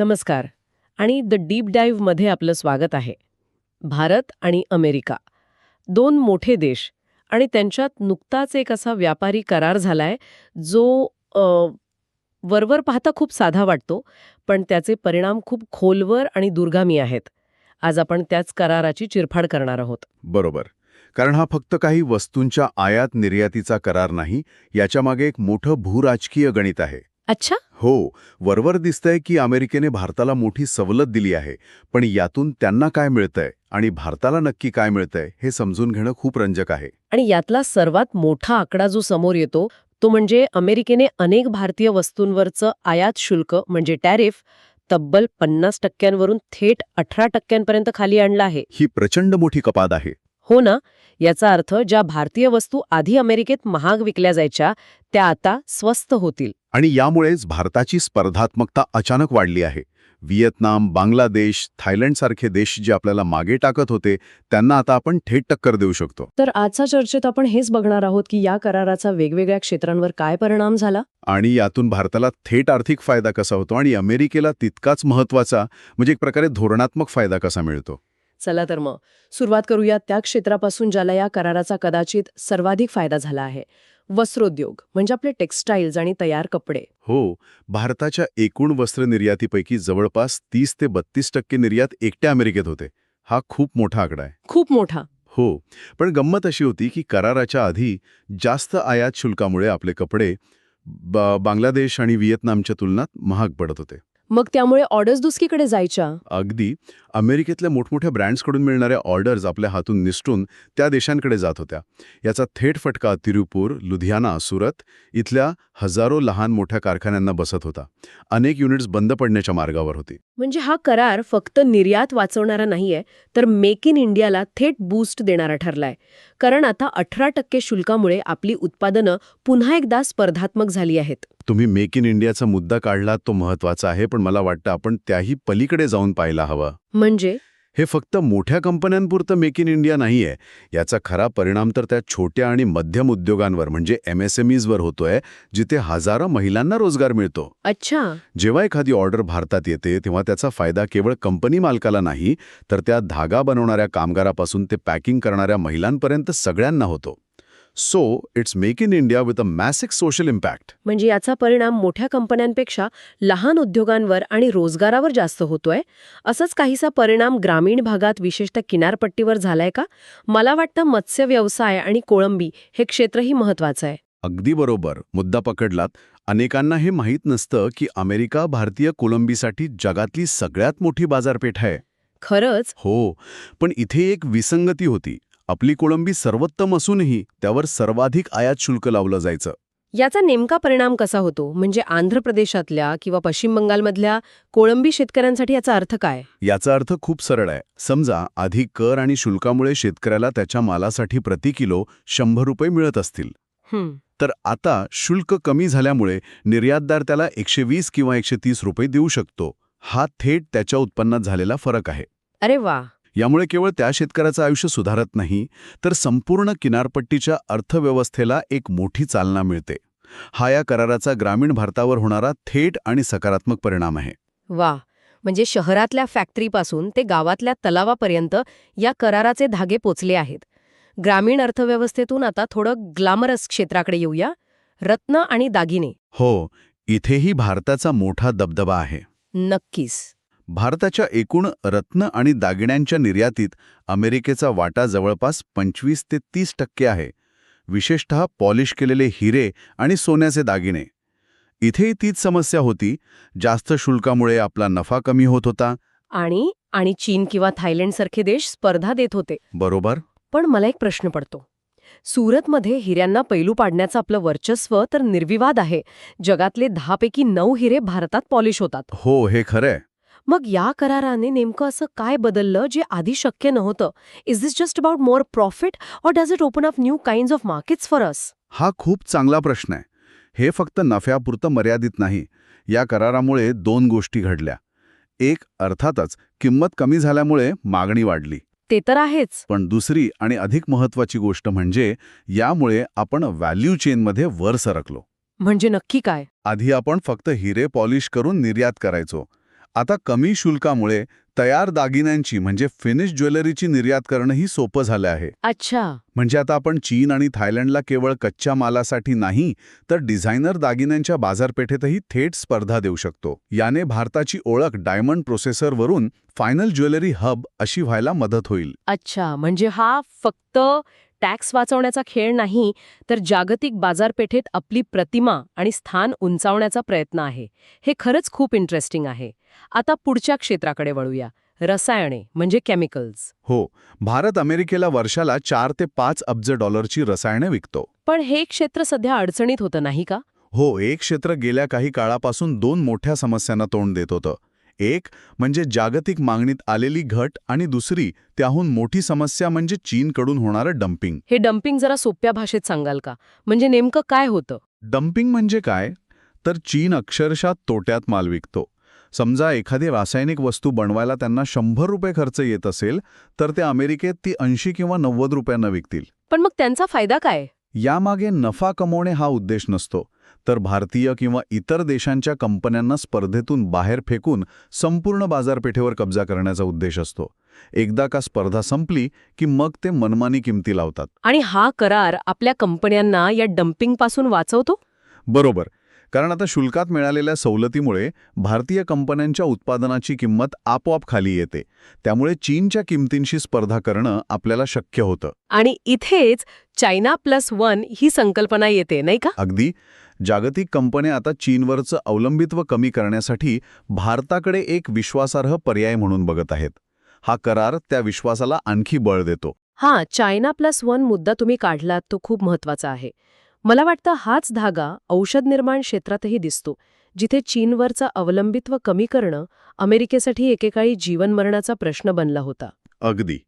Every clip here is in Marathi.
नमस्कार. आणि द डीप डाईव्हमध्ये आपलं स्वागत आहे. भारत आणि अमेरिका. दोन मोठे देश. आणि त्यांच्यात नुकताच एक असा व्यापारी करार झालाय जो अ, वरवर पाहता खूप साधा वाटतो पण त्याचे परिणाम खूप खोलवर आणि दुर्गामी आहेत. आज आपण त्याच कराराची चिरफाड करणार आहोत. बरोबर. कारण हा फक्त काही वस्तूंच्या आयात निर्यातीचा करार नाही याच्यामागे एक मोठं भूराजकीय गणित आहे. अच्छा. हो वरवर दिसतंय की अमेरिकेने भारताला मोठी सवलत दिली आहे पण यातून त्यांना काय मिळतंय आणि भारताला नक्की काय मिळतंय हे समजून घेणं खूप रंजक आहे. आणि यातला सर्वात मोठा आकडा जो समोर येतो तो म्हणजे अमेरिकेने अनेक भारतीय वस्तूंवरचं आयात शुल्क म्हणजे टॅरिफ तब्बल पन्नास टक्क्यांवरून थेट अठरा टक्क्यांपर्यंत खाली आणलं आहे. ही प्रचंड मोठी कपात आहे. हो ना? याचा अर्थ ज्या भारतीय वस्तू आधी अमेरिकेत महाग विकल्या जायच्या त्या आता स्वस्त होतील. आणि यामुळेच भारताची स्पर्धात्मकता अचानक वाढली आहे. व्हिएतनाम बांगलादेश थायलंडसारखे देश जे आपल्याला मागे टाकत होते त्यांना आता आपण थेट टक्कर देऊ शकतो. तर आजच्या चर्चेत आपण हेच बघणार आहोत की या कराराचा वेगवेगळ्या क्षेत्रांवर काय परिणाम झाला? आणि यातून भारताला थेट आर्थिक फायदा कसा होतो आणि अमेरिकेला तितकाच महत्त्वाचा म्हणजे एक प्रकारे धोरणात्मक फायदा कसा मिळतो? चला तर मग. सुरुवात करूया त्या क्षेत्रापासून ज्याला या कराराचा कदाचित सर्वाधिक फायदा झाला आहे. वस्त्रोद्योग म्हणजे आपले टेक्स्टाईल्स आणि तयार कपडे. हो भारताच्या एकूण वस्त्र निर्यातीपैकी जवळपास तीस ते बत्तीस टक्के निर्यात एकट्या अमेरिकेत होते. हा खूप मोठा आकडा आहे. खूप मोठा. हो पण गंमत अशी होती की कराराच्या आधी जास्त आयात शुल्कामुळे आपले कपडे बांगलादेश आणि व्हिएतनामच्या तुलनात महाग पडत होते. मग त्यामुळे ऑर्डर्स दुसरीकडे जायच्या. अगदी. अमेरिकेतल्या मोठमोठ्या ब्रँड्सकडून मिळणाऱ्या ऑर्डर्स आपल्या हातून निसटून त्या देशांकडे जात होत्या. याचा थेट फटका तिरुपूर लुधियाना सुरत इथल्या हजारो लहान मोठ्या कारखान्यांना बसत होता. अनेक युनिट्स बंद पडण्याच्या मार्गावर होती. म्हणजे हा करार फक्त निर्यात वाचवणारा नाहीये तर मेक इन इंडियाला थेट बूस्ट देणारा ठरलाय. कारण आता अठरा टक्के शुल्कामुळे आपली उत्पादनं पुन्हा एकदा स्पर्धात्मक झाली आहेत. तुम्ही मेक इन इंडियाचा मुद्दा काढला तो महत्त्वाचा आहे पण मला वाटतं आपण त्याही पलीकडे जाऊन पाहायला हवं. म्हणजे? हे फक्त मोठ्या कंपन्यांपुरतं मेक इन इंडिया नाहीये. याचा खरा परिणाम तर त्या छोट्या आणि मध्यम उद्योगांवर म्हणजे एम एस एम ईजवर होतोय जिथे हजारो महिलांना रोजगार मिळतो. अच्छा. जेव्हा एखादी ऑर्डर भारतात येते तेव्हा त्याचा फायदा केवळ कंपनी मालकाला नाही तर त्या धागा बनवणाऱ्या कामगारापासून ते पॅकिंग करणाऱ्या महिलांपर्यंत सगळ्यांना होतो. So it's make in India with a massive social impact म्हणजे याचा परिणाम मोठ्या कंपन्यांपेक्षा लहान उद्योगांवर आणि रोजगारावर जास्त होतोय. असंच काहीसा परिणाम ग्रामीण भागात विशेषतः किनारपट्टीवर झालाय का? मला वाटतं मत्स्य व्यवसाय आणि कोळंबी हे क्षेत्रही महत्वाचं आहे. अगदी बरोबर. मुद्दा पकडलात. अनेकांना हे माहीत नसतं की अमेरिका भारतीय कोलंबीसाठी जगातली सगळ्यात मोठी बाजारपेठ आहे. खरंच? हो. पण इथे एक विसंगती होती. आपली कोळंबी सर्वोत्तम असूनही त्यावर सर्वाधिक आयात शुल्क लावलं जायचं. याचा नेमका परिणाम कसा होतो? म्हणजे आंध्र प्रदेशातल्या किंवा पश्चिम बंगालमधल्या कोळंबी शेतकऱ्यांसाठी याचा अर्थ काय? याचा अर्थ खूप सरळ आहे. समजा आधी कर आणि शुल्कामुळे शेतकऱ्याला त्याच्या मालासाठी प्रति किलो शंभर रुपये मिळत असतील. हं, तर आता शुल्क कमी झाल्यामुळे निर्यातदार त्याला एकशे वीस किंवा एकशे तीस रुपये देऊ शकतो. हा थेट त्याच्या उत्पन्नात झालेला फरक आहे. अरे वा! यामुळे केवळ त्या शेतकऱ्याचं आयुष्य सुधारत नाही तर संपूर्ण किनारपट्टीच्या अर्थव्यवस्थेला एक मोठी चालना मिळते. हा या कराराचा ग्रामीण भारतावर होणारा थेट आणि सकारात्मक परिणाम आहे. वा म्हणजे शहरातल्या फॅक्टरीपासून ते गावातल्या तलावापर्यंत या कराराचे धागे पोचले आहेत. ग्रामीण अर्थव्यवस्थेतून आता थोडं ग्लामरस क्षेत्राकडे येऊया. रत्न आणि दागिने. हो इथेही भारताचा मोठा दबदबा आहे. नक्कीच. भारताच्या एकूण रत्न आणि दागिन्यांच्या निर्यातीत अमेरिकेचा वाटा जवळपास पंचवीस ते तीस टक्के आहे. विशेषतः पॉलिश केलेले हिरे आणि सोन्याचे दागिने. इथेही तीच समस्या होती जास्त शुल्कामुळे आपला नफा कमी होत होता. आणि आणि चीन किंवा थायलंडसारखे देश स्पर्धा देत होते. बरोबर. पण मला एक प्रश्न पडतो. सुरतमध्ये हिऱ्यांना पैलू पाडण्याचं आपलं वर्चस्व तर निर्विवाद आहे. जगातले दहापैकी नऊ हिरे भारतात पॉलिश होतात. हो हे खरंय. मग या कराराने नेमकं असं काय बदललं जे आधी शक्य नव्हतं? Is this just about more profit or does it open up new kind of markets for us हा खूप चांगला प्रश्न आहे. हे फक्त नफ्यापुरतं मर्यादित नाही. या करारामुळे दोन गोष्टी घडल्या. एक अर्थातच किंमत कमी झाल्यामुळे मागणी वाढली. ते तर आहेच. पण दुसरी आणि अधिक महत्वाची गोष्ट म्हणजे यामुळे आपण व्हॅल्यू चेनमध्ये वर सरकलो. म्हणजे नक्की काय? आधी आपण फक्त हिरे पॉलिश करून निर्यात करायचो. आता कमी शुल्कामुळे तयार दागिन्यांची म्हणजे फिनिश ज्वेलरीची निर्यात करणंही सोपं झालं आहे. अच्छा. म्हणजे आता आपण चीन आणि थायलंडला केवळ कच्च्या मालासाठी नाही तर डिझायनर दागिन्यांच्या बाजारपेठेतही थेट स्पर्धा देऊ शकतो. याने भारताची ओळख डायमंड प्रोसेसरवरून फायनल ज्वेलरी हब अशी व्हायला मदत होईल. अच्छा म्हणजे हा फक्त टॅक्स वाचवण्याचा खेळ नाही तर जागतिक बाजारपेठेत आपली प्रतिमा आणि स्थान उंचावण्याचा प्रयत्न आहे. हे खरंच खूप इंटरेस्टिंग आहे. आता पुढच्या क्षेत्राकडे वळूया. रसायने म्हणजे केमिकल्स हो भारत अमेरिकेला वर्षाला चार ते पाच अब्ज डॉलरची रसायने विकतो. पण हे क्षेत्र सध्या अडचणीत होतं नाही का? हो एक क्षेत्र गेल्या काही काळापासून दोन मोठ्या समस्यांना तोंड देत होतं. एक म्हणजे जागतिक मागणीत आलेली घट आणि दुसरी त्याहून मोठी समस्या म्हणजे चीनकडून होणारं डम्पिंग हे डम्पिंग जरा सोप्या भाषेत सांगाल का? म्हणजे नेमकं काय होतं? डम्पिंग म्हणजे काय? तर चीन अक्षरशः तोट्यात माल विकतो. समजा एखादी रासायनिक वस्तू बनवायला त्यांना शंभर रुपये खर्च येत असेल तर ते अमेरिकेत ती ऐंशी किंवा नव्वद रुपयांना विकतील. पण मग त्यांचा फायदा काय? यामागे नफा कमवणे हा उद्देश नसतो. तर भारतीय किंवा इतर देशांच्या कंपन्यांना स्पर्धेतून बाहेर फेकून संपूर्ण बाजारपेठेवर कब्जा करण्याचा उद्देश असतो. एकदा का स्पर्धा संपली की मग ते मनमानी किमती लावतात. आणि हा करार आपल्या कंपन्यांना या डम्पिंगपासून वाचवतो? बरोबर. कारण आता शुल्कात मिळालेल्या सवलतीमुळे भारतीय कंपन्यांच्या उत्पादनाची किंमत आपोआप खाली येते. त्यामुळे चीनच्या किमतींशी स्पर्धा करणं आपल्याला शक्य होतं. आणि इथेच चायना प्लस वन ही संकल्पना येते नाही का? अगदी. जागतिक कंपन्या आता चीनवरचं अवलंबित्व कमी करण्यासाठी भारताकडे एक विश्वासार्ह पर्याय म्हणून बघत आहेत. हा करार त्या विश्वासाला आणखी बळ देतो. हां चायना प्लस वन मुद्दा तुम्ही काढलात तो खूप महत्त्वाचा आहे. मला वाटतं हाच धागा औषध निर्माण क्षेत्रातही दिसतो जिथे चीनवरचं अवलंबित्व कमी करणं अमेरिकेसाठी एकेकाळी जीवनमरणाचा प्रश्न बनला होता. अगदी.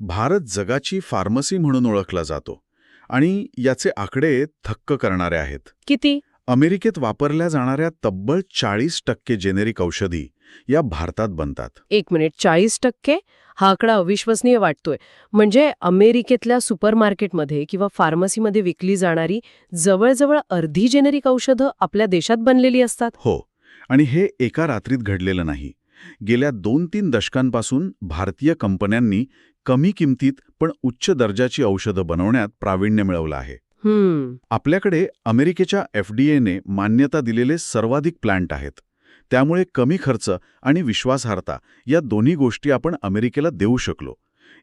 भारत जगाची फार्मसी म्हणून ओळखला जातो. आणि याचे आकडे थक्क करणारे आहेत. किती? अमेरिकेत वापरल्या जाणाऱ्या तब्बल चाळीस टक्के जेनेरिक औषधी या भारतात बनतात. एक मिनिट चाळीस टक्के? हा आकडा अविश्वसनीय वाटतोय. म्हणजे अमेरिकेतल्या सुपरमार्केटमध्ये किंवा फार्मसीमध्ये विकली जाणारी जवळजवळ अर्धी जेनेरिक औषधं आपल्या देशात बनलेली असतात? हो. आणि हे एका रात्रीत घडलेलं नाही. गेल्या दोन तीन दशकांपासून भारतीय कंपन्यांनी कमी किमतीत पण उच्च दर्जाची औषधं बनवण्यात प्रावीण्य मिळवलं आहे. आपल्याकडे अमेरिकेच्या एफडीएने मान्यता दिलेले सर्वाधिक प्लांट आहेत. त्यामुळे कमी खर्च आणि विश्वासार्हता या दोन्ही गोष्टी आपण अमेरिकेला देऊ शकलो.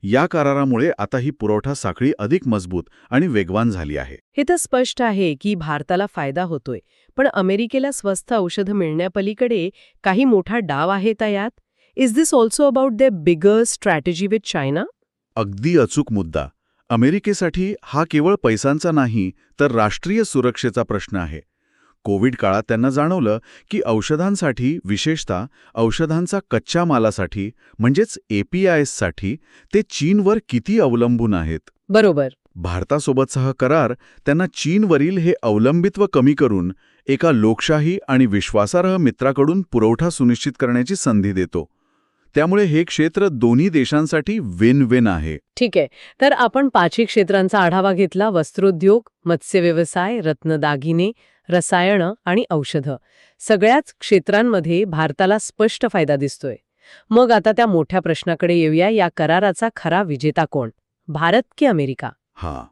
या करारामुळे आता ही पुरवठा साखळी अधिक मजबूत आणि वेगवान झाली आहे. हे तर स्पष्ट आहे की भारताला फायदा होतोय पण अमेरिकेला स्वस्त औषधं मिळण्यापलीकडे काही मोठा डाव आहे यात? Is this also about the bigger strategy with China अगदी अचूक मुद्दा. अमेरिकेसाठी हा केवळ पैसांचा नाही तर राष्ट्रीय सुरक्षेचा प्रश्न आहे. कोविड काळात त्यांना जाणवलं की औषधांसाठी विशेषतः औषधांचा कच्च्या मालासाठी म्हणजेच एपीआयएससाठी ते चीनवर किती अवलंबून आहेत? बरोबर. भारतासोबतचा हा करार त्यांना चीनवरील हे अवलंबित्व कमी करून एका लोकशाही आणि विश्वासार्ह मित्राकडून पुरवठा सुनिश्चित करण्याची संधी देतो. त्यामुळे हे क्षेत्र दोन्ही देशांसाठी विन विन आहे. ठीक आहे. तर आपण पाचही क्षेत्रांचा आढावा घेतला वस्त्रोद्योग मत्स्यव्यवसाय रत्नदागिने रसायनं आणि औषधं. सगळ्याच क्षेत्रांमध्ये भारताला स्पष्ट फायदा दिसतोय. मग आता त्या मोठ्या प्रश्नाकडे येऊया या कराराचा खरा विजेता कोण? भारत की अमेरिका? हा.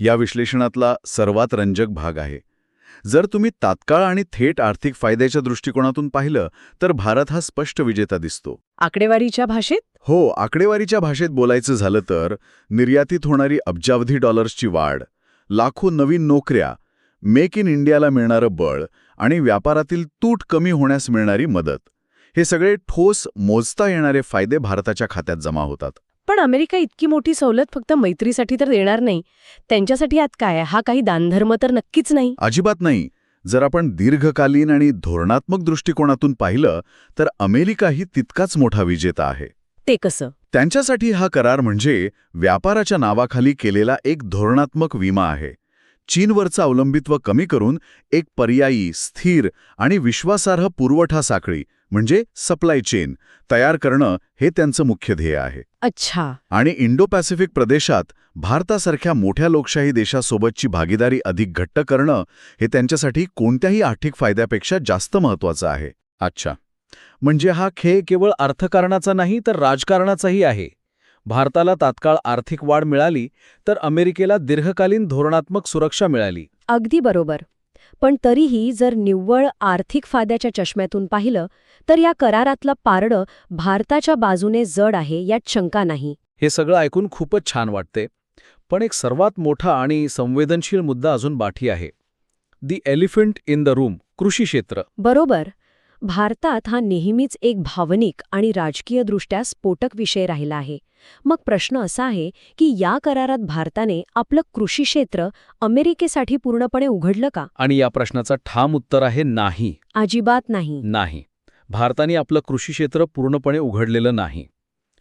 या विश्लेषणातला सर्वात रंजक भाग आहे. जर तुम्ही तात्काळ आणि थेट आर्थिक फायद्याच्या दृष्टिकोनातून पाहिलं तर भारत हा स्पष्ट विजेता दिसतो. आकडेवारीच्या भाषेत? हो आकडेवारीच्या भाषेत बोलायचं झालं तर निर्यातीत होणारी अब्जावधी डॉलर्सची वाढ लाखो नवीन नोकऱ्या मेक इन इंडियाला मिळणारं बळ आणि व्यापारातील तूट कमी होण्यास मिळणारी मदत. हे सगळे ठोस मोजता येणारे फायदे भारताच्या खात्यात जमा होतात. पण अमेरिका इतकी मोठी सवलत फक्त मैत्रीसाठी तर देणार नाही. त्यांच्यासाठी आत काय? हा काही दानधर्म तर नक्कीच नाही. अजिबात नाही. जर आपण दीर्घकालीन आणि धोरणात्मक दृष्टिकोनातून पाहिलं तर अमेरिकाही तितकाच मोठा विजेता आहे. ते कसं? त्यांच्यासाठी हा करार म्हणजे व्यापाराच्या नावाखाली केलेला एक धोरणात्मक विमा आहे. चीनवरचं अवलंबित्व कमी करून एक पर्यायी स्थिर आणि विश्वासार्ह पुरवठा साखळी म्हणजे सप्लाय चेन तयार करणं हे त्यांचं मुख्य ध्येय आहे. अच्छा. आणि इंडो पॅसिफिक प्रदेशात भारतासारख्या मोठ्या लोकशाही देशासोबतची भागीदारी अधिक घट्ट करणं हे त्यांच्यासाठी कोणत्याही आर्थिक फायद्यापेक्षा जास्त महत्वाचं आहे. अच्छा. म्हणजे हा खेळ केवळ अर्थकारणाचा नाही तर राजकारणाचाही आहे. भारताला तात्काळ आर्थिक वाढ मिळाली तर अमेरिकेला दीर्घकालीन धोरणात्मक सुरक्षा मिळाली. अगदी बरोबर. पण तरीही जर निव्वळ आर्थिक फायद्याच्या चष्म्यातून पाहिलं तर या करारातलं पारडं भारताच्या बाजूने जड आहे यात शंका नाही. हे सगळं ऐकून खूपच छान वाटते. पण एक सर्वात मोठा आणि संवेदनशील मुद्दा अजून बाकी आहे. The elephant in the room कृषी क्षेत्र. बरोबर. भारतात हा नेहमीच एक भावनिक आणि राजकीयदृष्ट्या स्फोटक विषय राहिला आहे. मग प्रश्न असा आहे की या करारात भारताने आपलं कृषी क्षेत्र अमेरिकेसाठी पूर्णपणे उघडलं का? आणि या प्रश्नाचं ठाम उत्तर आहे नाही. अजिबात नाही. नाही. भारताने आपलं कृषी क्षेत्र पूर्णपणे उघडलेलं नाही.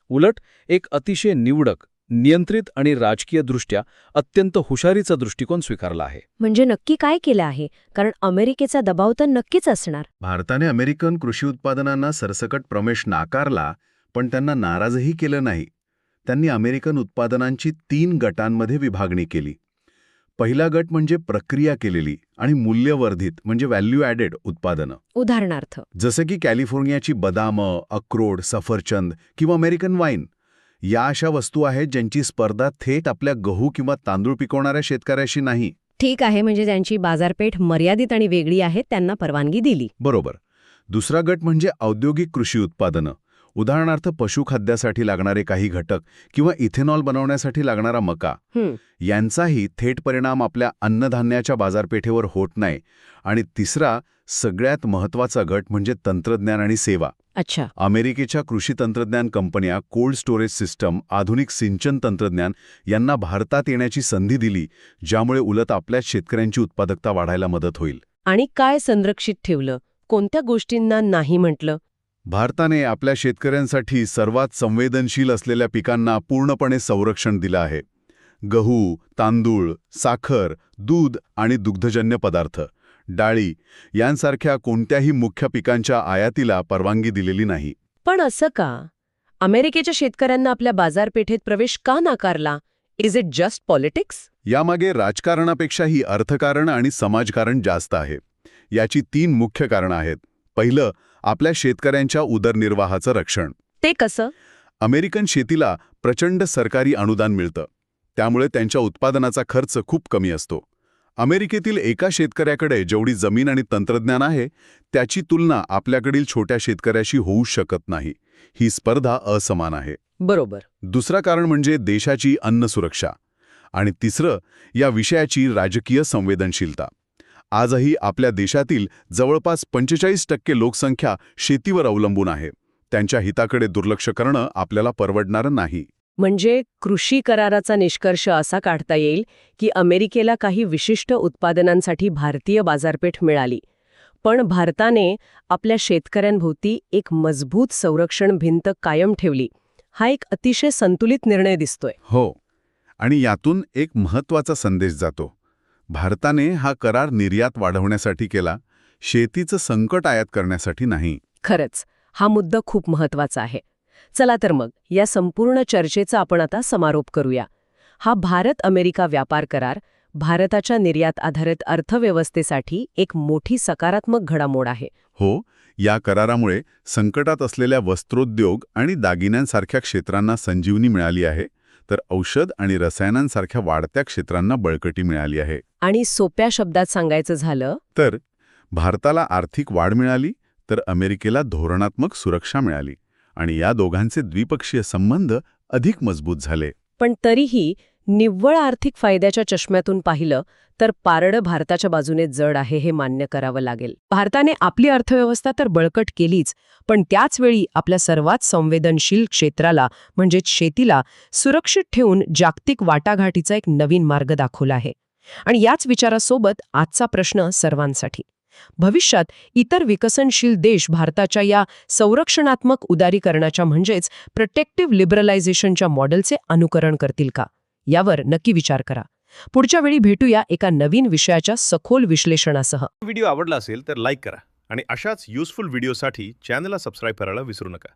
उलट एक अतिशय निवडक नियंत्रित आणि राजकीयदृष्ट्या अत्यंत हुशारीचा दृष्टिकोन स्वीकारला आहे. म्हणजे नक्की काय केलं आहे? कारण अमेरिकेचा दबाव तर नक्कीच असणार. भारताने अमेरिकन कृषी उत्पादनांना सरसकट प्रवेश नाकारला पण त्यांना नाराजही केलं नाही. त्यांनी अमेरिकन उत्पादनांची तीन गटांमध्ये विभागणी केली. पहिला गट म्हणजे प्रक्रिया केलेली आणि मूल्यवर्धित म्हणजे व्हॅल्यू ॲडेड उत्पादनं. उदाहरणार्थ. जसं की कॅलिफोर्नियाची बदामं अक्रोड सफरचंद किंवा अमेरिकन वाईन. या अशा वस्तू आहेत ज्यांची स्पर्धा थेट आपल्या गहू किंवा तांदूळ पिकवणाऱ्या शेतकऱ्याशी नाही. ठीक आहे म्हणजे ज्यांची बाजारपेठ मर्यादित आणि वेगळी आहे त्यांना परवानगी दिली. बरोबर. दुसरा गट म्हणजे औद्योगिक कृषी उत्पादनं. उदाहरणार्थ पशुखाद्यासाठी लागणारे काही घटक किंवा इथेनॉल बनवण्यासाठी लागणारा मका. यांचाही थेट परिणाम आपल्या अन्नधान्याच्या बाजारपेठेवर होत नाही. आणि तिसरा सगळ्यात महत्त्वाचा गट म्हणजे तंत्रज्ञान आणि सेवा. अच्छा. अमेरिकेच्या कृषी तंत्रज्ञान कंपन्या कोल्ड स्टोरेज सिस्टम आधुनिक सिंचन तंत्रज्ञान यांना भारतात येण्याची संधी दिली ज्यामुळे उलट आपल्याच शेतकऱ्यांची उत्पादकता वाढायला मदत होईल. आणि काय संरक्षित ठेवलं? कोणत्या गोष्टींना नाही म्हटलं? भारताने आपल्या शेतकऱ्यांसाठी सर्वात संवेदनशील असलेल्या पिकांना पूर्णपणे संरक्षण दिलं आहे. गहू तांदूळ साखर दूध आणि दुग्धजन्य पदार्थ. डाळी यांसारख्या कोणत्याही मुख्य पिकांच्या आयातीला परवानगी दिलेली नाही. पण असं का? अमेरिकेच्या शेतकऱ्यांना आपल्या बाजारपेठेत प्रवेश का नाकारला? इज इट जस्ट पॉलिटिक्स यामागे राजकारणापेक्षाही अर्थकारण आणि समाजकारण जास्त आहे. याची तीन मुख्य कारणं आहेत. पहिलं आपल्या शेतकऱ्यांच्या उदरनिर्वाहाचं रक्षण. ते कसं? अमेरिकन शेतीला प्रचंड सरकारी अनुदान मिळतं. त्यामुळे त्यांच्या उत्पादनाचा खर्च खूप कमी असतो. अमेरिकेतील एका शेतकऱ्याकडे जेवढी जमीन आणि तंत्रज्ञान आहे त्याची तुलना आपल्याकडील छोट्या शेतकऱ्याशी होऊ शकत नाही. ही स्पर्धा असमान आहे. बरोबर. दुसरा कारण म्हणजे देशाची अन्न सुरक्षा. आणि तिसरं या विषयाची राजकीय संवेदनशीलता. आजही आपल्या देशातील जवळपास पंचेचाळीस टक्के लोकसंख्या शेतीवर अवलंबून आहे. त्यांच्या हिताकडे दुर्लक्ष करणं आपल्याला परवडणारं नाही. म्हणजे कृषी कराराचा निष्कर्ष असा काढता येईल की अमेरिकेला काही विशिष्ट उत्पादनांसाठी भारतीय बाजारपेठ मिळाली. पण भारताने आपल्या शेतकऱ्यांभोवती एक मजबूत संरक्षण भिंत कायम ठेवली. हा एक अतिशय संतुलित निर्णय दिसतोय. हो. आणि यातून एक महत्त्वाचा संदेश जातो. भारताने हा करार निर्यात वाढवण्यासाठी केला शेतीचं संकट आयात करण्यासाठी नाही. खरंच हा मुद्दा खूप महत्त्वाचा आहे. चला तर मग या संपूर्ण चर्चेचा आपण आता समारोप करूया. हा भारत अमेरिका व्यापार करार भारताच्या निर्यात आधारित अर्थव्यवस्थेसाठी एक मोठी सकारात्मक घडामोड आहे. हो या करारामुळे संकटात असलेल्या वस्त्रोद्योग आणि दागिन्यांसारख्या क्षेत्रांना संजीवनी मिळाली आहे तर औषध आणि रसायनांसारख्या वाढत्या क्षेत्रांना बळकटी मिळाली आहे. आणि सोप्या शब्दात सांगायचं झालं तर भारताला आर्थिक वाढ मिळाली तर अमेरिकेला धोरणात्मक सुरक्षा मिळाली. आणि या दोघांचे द्विपक्षीय संबंध अधिक मजबूत झाले. पण तरीही निव्वळ आर्थिक फायद्याच्या चष्म्यातून पाहिलं तर पारडं भारताच्या बाजूने जड आहे हे मान्य करावं लागेल. भारताने आपली अर्थव्यवस्था तर बळकट केलीच पण त्याचवेळी आपल्या सर्वात संवेदनशील क्षेत्राला म्हणजेच शेतीला सुरक्षित ठेवून जागतिक वाटाघाटीचा एक नवीन मार्ग दाखवला आहे. आणि याच विचारासोबत आजचा प्रश्न सर्वांसाठी. भविष्यात इतर विकसनशील देश भारताच्या या संरक्षणात्मक उदारीकरणाच्या म्हणजेच प्रोटेक्टिव्ह लिबरलायझेशनच्या मॉडेलचे अनुकरण करतील का? यावर नक्की विचार करा. पुढच्या वेळी भेटूया एका नवीन विषयाच्या सखोल विश्लेषणासह. व्हिडिओ आवडला असेल तर लाईक करा आणि अशाच युजफुल व्हिडिओसाठी चॅनलला सबस्क्राईब करायला विसरू नका.